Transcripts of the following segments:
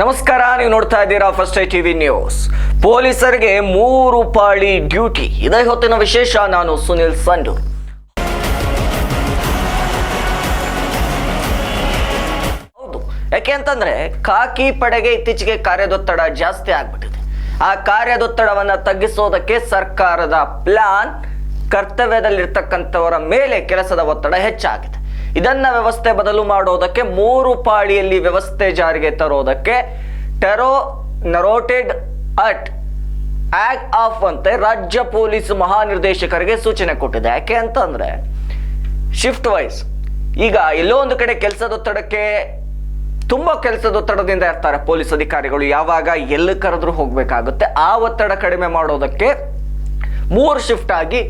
ನಮಸ್ಕಾರ, ನೀವು ನೋಡ್ತಾ ಇದ್ದೀರಾ ಫಸ್ಟ್ ಐ ಟಿವಿ ನ್ಯೂಸ್. ಪೊಲೀಸರಿಗೆ ಮೂರು ಪಾಳಿ ಡ್ಯೂಟಿ. ಇದೇ ಹೊತ್ತಿನ ವಿಶೇಷ, ನಾನು ಸುನಿಲ್ ಸಂಡು ಹೌದು. ಯಾಕೆ ಅಂತಂದ್ರೆ, ಖಾಕಿ ಪಡೆಗೆ ಇತ್ತೀಚೆಗೆ ಕಾರ್ಯದೊತ್ತಡ ಜಾಸ್ತಿ ಆಗ್ಬಿಟ್ಟಿದೆ. ಆ ಕಾರ್ಯದೊತ್ತಡವನ್ನು ತಗ್ಗಿಸೋದಕ್ಕೆ ಸರ್ಕಾರದ ಪ್ಲಾನ್, ಕರ್ತವ್ಯದಲ್ಲಿರ್ತಕ್ಕಂಥವರ ಮೇಲೆ ಕೆಲಸದ ಒತ್ತಡ ಹೆಚ್ಚಾಗಿದೆ. ಇದನ್ನ ವ್ಯವಸ್ಥೆ ಬದಲು ಮಾಡೋದಕ್ಕೆ ಮೂರು ಪಾಳಿಯಲ್ಲಿ ವ್ಯವಸ್ಥೆ ಜಾರಿಗೆ ತರೋದಕ್ಕೆ ಟೆರೋ ನರೋಟೆಡ್ ಅಟ್ ಆಕ್ಟ್ ಆಫ್ ಅಂತೆ ರಾಜ್ಯ ಪೊಲೀಸ್ ಮಹಾನಿರ್ದೇಶಕರಿಗೆ ಸೂಚನೆ ಕೊಟ್ಟಿದೆ. ಯಾಕೆ ಅಂತಂದ್ರೆ ಶಿಫ್ಟ್ ವೈಸ್ ಈಗ ಎಲ್ಲೋ ಒಂದು ಕಡೆ ಕೆಲಸದೊತ್ತಡಕ್ಕೆ ತುಂಬಾ ಕೆಲಸದೊತ್ತಡದಿಂದ ಇರ್ತಾರೆ ಪೊಲೀಸ್ ಅಧಿಕಾರಿಗಳು. ಯಾವಾಗ ಎಲ್ಲಿ ಕರೆದ್ರೂ ಹೋಗ್ಬೇಕಾಗುತ್ತೆ. ಆ ಒತ್ತಡ ಕಡಿಮೆ ಮಾಡೋದಕ್ಕೆ ಮೂರು ಶಿಫ್ಟ್ ಆಗಿ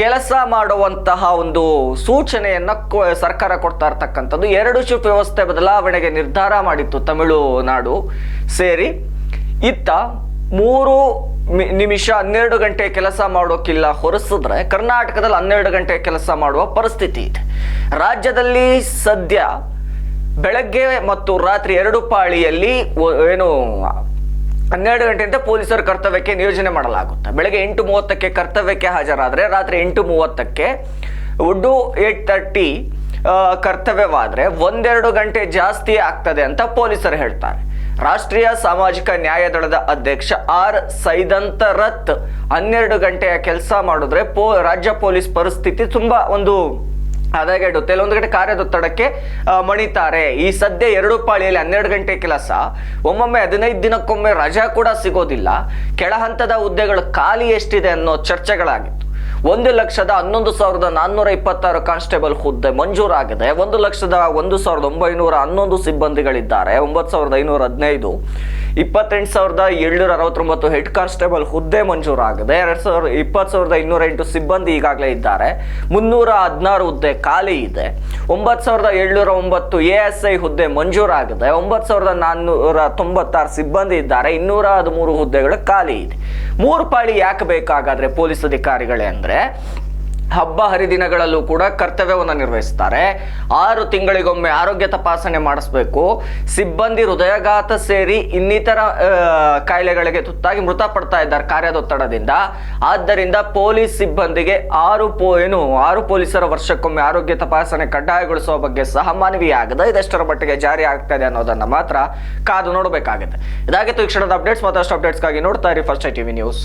ಕೆಲಸ ಮಾಡುವಂತಹ ಒಂದು ಸೂಚನೆಯನ್ನ ಸರ್ಕಾರ ಕೊಡ್ತಾ ಇರ್ತಕ್ಕಂಥದ್ದು. ಎರಡು ಶಿಫ್ಟ್ ವ್ಯವಸ್ಥೆ ಬದಲಾವಣೆಗೆ ನಿರ್ಧಾರ ಮಾಡಿತ್ತು ತಮಿಳುನಾಡು ಸೇರಿ. ಇತ್ತ ಮೂರು ನಿಮಿಷ ಹನ್ನೆರಡು ಗಂಟೆ ಕೆಲಸ ಮಾಡೋಕ್ಕಿಲ್ಲ ಹೊರಸಿದ್ರೆ ಕರ್ನಾಟಕದಲ್ಲಿ ಹನ್ನೆರಡು ಗಂಟೆ ಕೆಲಸ ಮಾಡುವ ಪರಿಸ್ಥಿತಿ ಇದೆ. ರಾಜ್ಯದಲ್ಲಿ ಸದ್ಯ ಬೆಳಗ್ಗೆ ಮತ್ತು ರಾತ್ರಿ ಎರಡು ಪಾಳಿಯಲ್ಲಿ ಏನು ಹನ್ನೆರಡು ಗಂಟೆಯಿಂದ ಪೊಲೀಸರ ಕರ್ತವ್ಯಕ್ಕೆ ನಿಯೋಜನೆ ಮಾಡಲಾಗುತ್ತೆ. ಬೆಳಗ್ಗೆ ಎಂಟು ಮೂವತ್ತಕ್ಕೆ ಕರ್ತವ್ಯಕ್ಕೆ ಹಾಜರಾದರೆ, ರಾತ್ರಿ ಎಂಟು ಮೂವತ್ತಕ್ಕೆ ಒಡ್ಡು ಏಟ್ ತರ್ಟಿ ಕರ್ತವ್ಯವಾದರೆ ಒಂದೆರಡು ಗಂಟೆ ಜಾಸ್ತಿ ಆಗ್ತದೆ ಅಂತ ಪೊಲೀಸರು ಹೇಳ್ತಾರೆ. ರಾಷ್ಟ್ರೀಯ ಸಾಮಾಜಿಕ ನ್ಯಾಯದಳದ ಅಧ್ಯಕ್ಷ ಆರ್ ಸೈದಂತ ರತ್ ಹನ್ನೆರಡು ಗಂಟೆಯ ಕೆಲಸ ಮಾಡಿದ್ರೆ ಪೋ, ರಾಜ್ಯ ಪೊಲೀಸ್ ಪರಿಸ್ಥಿತಿ ತುಂಬ ಒಂದು ಅದಾಗೆಡುತ್ತೆ ಕೆಲವೊಂದು ಕಡೆ ಕಾರ್ಯದೊತ್ತಡಕ್ಕೆ ಮಣಿತಾರೆ. ಈ ಸದ್ಯ ಎರಡು ಪಾಳಿಯಲ್ಲಿ ಹನ್ನೆರಡು ಗಂಟೆ ಕೆಲಸ. ಒಮ್ಮೊಮ್ಮೆ ಹದಿನೈದು ದಿನಕ್ಕೊಮ್ಮೆ ರಜಾ ಕೂಡ ಸಿಗೋದಿಲ್ಲ. ಕೆಳ ಹಂತದ ಹುದ್ದೆಗಳು ಖಾಲಿ ಎಷ್ಟಿದೆ ಅನ್ನೋ ಚರ್ಚೆಗಳಾಗಿತ್ತು. ಒಂದು ಲಕ್ಷದ ಹನ್ನೊಂದು ಸಾವಿರದ ನಾನ್ನೂರ ಇಪ್ಪತ್ತಾರು ಕಾನ್ಸ್ಟೇಬಲ್ ಹುದ್ದೆ ಮಂಜೂರಾಗಿದೆ. ಒಂದು ಲಕ್ಷದ ಒಂದು ಸಾವಿರದ ಒಂಬೈನೂರ ಹನ್ನೊಂದು ಸಿಬ್ಬಂದಿಗಳಿದ್ದಾರೆ. ಒಂಬತ್ತು ಸಾವಿರದ ಐನೂರ ಹದಿನೈದು. ಇಪ್ಪತ್ತೆಂಟು ಸಾವಿರದ ಏಳ್ನೂರ ಅರವತ್ತೊಂಬತ್ತು ಹೆಡ್ ಕಾನ್ಸ್ಟೇಬಲ್ ಹುದ್ದೆ ಮಂಜೂರಾಗಿದೆ. ಎರಡ್ ಸಾವಿರದ ಇಪ್ಪತ್ತು ಸಾವಿರದ ಇನ್ನೂರ ಎಂಟು ಸಿಬ್ಬಂದಿ ಈಗಾಗಲೇ ಇದ್ದಾರೆ. ಮುನ್ನೂರ ಹದಿನಾರು ಹುದ್ದೆ ಖಾಲಿ ಇದೆ. ಒಂಬತ್ತು ಸಾವಿರದ ಏಳ್ನೂರ ಒಂಬತ್ತು ಎ ಎಸ್ ಐ ಹುದ್ದೆ ಮಂಜೂರಾಗಿದೆ. ಒಂಬತ್ತು ಸಾವಿರದ ನಾನ್ನೂರ ತೊಂಬತ್ತಾರು ಸಿಬ್ಬಂದಿ ಇದ್ದಾರೆ. ಇನ್ನೂರ ಹದಿಮೂರು ಹುದ್ದೆಗಳು ಖಾಲಿ ಇದೆ. ಮೂರು ಪಾಳಿ ಯಾಕೆ ಬೇಕಾಗಾದ್ರೆ ಪೊಲೀಸ್ ಅಧಿಕಾರಿಗಳೇ ಅಂದ್ರೆ ಹಬ್ಬ ಹರಿದಿನಗಳಲ್ಲೂ ಕೂಡ ಕರ್ತವ್ಯವನ್ನು ನಿರ್ವಹಿಸ್ತಾರೆ. ಆರು ತಿಂಗಳಿಗೊಮ್ಮೆ ಆರೋಗ್ಯ ತಪಾಸಣೆ ಮಾಡಿಸ್ಬೇಕು. ಸಿಬ್ಬಂದಿ ಹೃದಯಘಾತ ಸೇರಿ ಇನ್ನಿತರ ಕಾಯಿಲೆಗಳಿಗೆ ತುತ್ತಾಗಿ ಮೃತಪಡ್ತಾ ಇದ್ದಾರೆ ಕಾರ್ಯದೊತ್ತಡದಿಂದ. ಆದ್ದರಿಂದ ಪೊಲೀಸ್ ಸಿಬ್ಬಂದಿಗೆ ಆರು ಪೋ, ಏನು, ಆರು ಪೊಲೀಸರ ವರ್ಷಕ್ಕೊಮ್ಮೆ ಆರೋಗ್ಯ ತಪಾಸಣೆ ಕಡ್ಡಾಯಗೊಳಿಸುವ ಬಗ್ಗೆ ಸಹ ಮನವಿಯಾಗದೆ ಇದೆಷ್ಟರ ಮಟ್ಟಿಗೆ ಜಾರಿ ಆಗ್ತದೆ ಅನ್ನೋದನ್ನ ಮಾತ್ರ ಕಾದು ನೋಡಬೇಕಾಗುತ್ತೆ. ಇದಾಗಿತ್ತು ಈ ಕ್ಷಣದ ಅಪ್ಡೇಟ್ಸ್, ಮತ್ತಷ್ಟು ಅಪ್ಡೇಟ್ಸ್ಗಾಗಿ ನೋಡ್ತಾ ಇರಿ ಫಸ್ಟ್ ಐ ಟಿವಿ ನ್ಯೂಸ್.